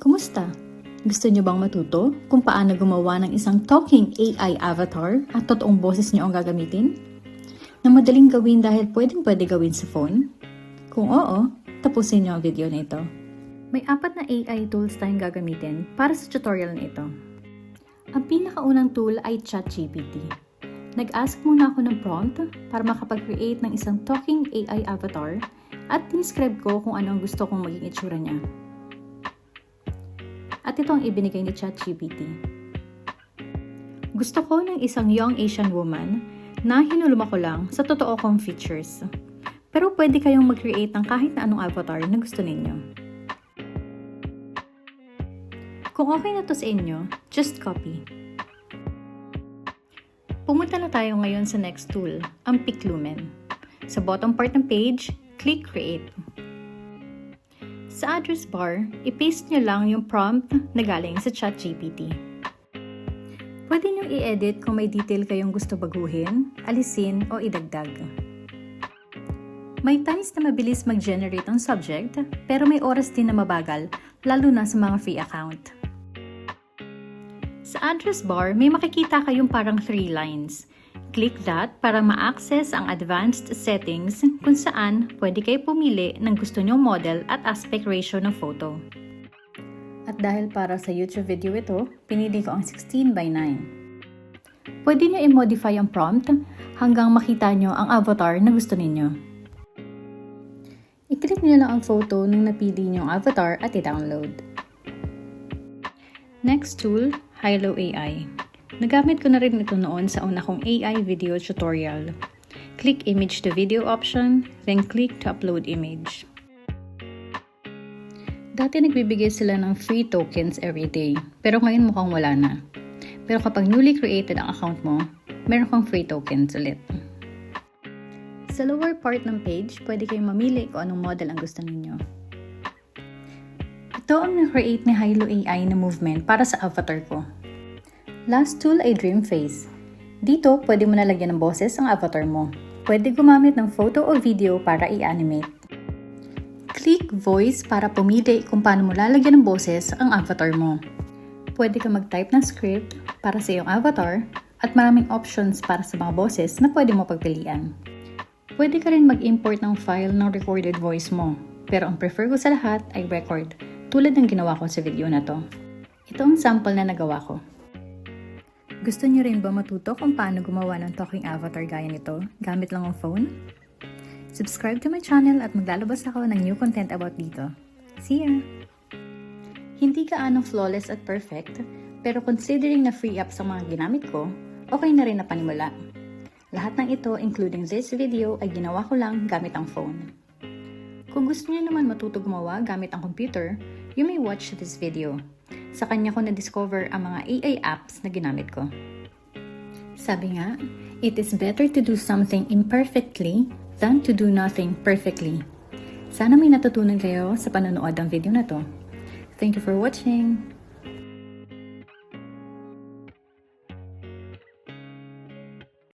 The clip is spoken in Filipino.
Kumusta? Gusto niyo bang matuto kung paano gumawa ng isang talking AI avatar at totoong boses niyo ang gagamitin? Na madaling gawin dahil pwedeng pwede gawin sa phone? Kung oo, tapusin niyo ang video na ito. May apat na AI tools tayong gagamitin para sa tutorial na ito. Ang pinakaunang tool ay ChatGPT. Nag-ask muna ako ng prompt para makapag-create ng isang talking AI avatar at describe ko kung ano ang gusto kong maging itsura niya. At ito ang ibinigay ni ChatGPT. Gusto ko ng isang young Asian woman na hinuluma ko lang sa totoo kong features. Pero pwede kayong mag-create ng kahit na anong avatar na gusto ninyo. Kung okay na to sa inyo, just copy. Pumunta na tayo ngayon sa next tool, ang Piclumen. Sa bottom part ng page, click Create. Sa address bar, i-paste nyo lang yung prompt na galing sa ChatGPT. Pwede nyo i-edit kung may detail kayong gusto baguhin, alisin o idagdag. May times na mabilis mag-generate ang subject, pero may oras din na mabagal, lalo na sa mga free account. Sa address bar, may makikita kayong parang three lines. Click that para ma-access ang advanced settings kung saan pwede kayo pumili ng gusto nyong model at aspect ratio ng photo. At dahil para sa YouTube video ito, pinili ko ang 16 by 9. Pwede nyo i-modify ang prompt hanggang makita nyo ang avatar na gusto ninyo. I-click nyo lang ang photo ng napili nyong avatar at i-download. Next tool, Hilo AI. Nagamit ko na rin ito noon sa una kong AI video tutorial. Click Image to Video option, then click to upload image. Dati nagbibigay sila ng free tokens every day, pero ngayon mukhang wala na. Pero kapag newly created ang account mo, meron kang free tokens ulit. Sa lower part ng page, pwede kayong mamili kung anong model ang gusto ninyo. Ito ang na-create ni Hilo AI na movement para sa avatar ko. Last tool ay Dream Face. Dito, pwede mo nalagyan ng boses ang avatar mo. Pwede gumamit ng photo o video para i-animate. Click Voice para pumili kung paano mo lalagyan ng boses ang avatar mo. Pwede ka mag-type ng script para sa iyong avatar at maraming options para sa mga boses na pwede mo pagpilian. Pwede ka rin mag-import ng file ng recorded voice mo, pero ang prefer ko sa lahat ay record, tulad ng ginawa ko sa video na to. Ito ang sample na nagawa ko. Gusto niyo rin ba matuto kung paano gumawa ng talking avatar gaya nito gamit lang ang phone? Subscribe to my channel at maglalabas ako ng new content about dito. See ya! Hindi ka anong flawless at perfect, pero considering na free apps ang mga ginamit ko, okay na rin na panimula. Lahat ng ito, including this video, ay ginawa ko lang gamit ang phone. Kung gusto niyo naman matuto gumawa gamit ang computer, you may watch this video. Sa kanya ko na-discover ang mga AI apps na ginamit ko. Sabi nga, it is better to do something imperfectly than to do nothing perfectly. Sana may natutunan kayo sa panonood ng video na to. Thank you for watching!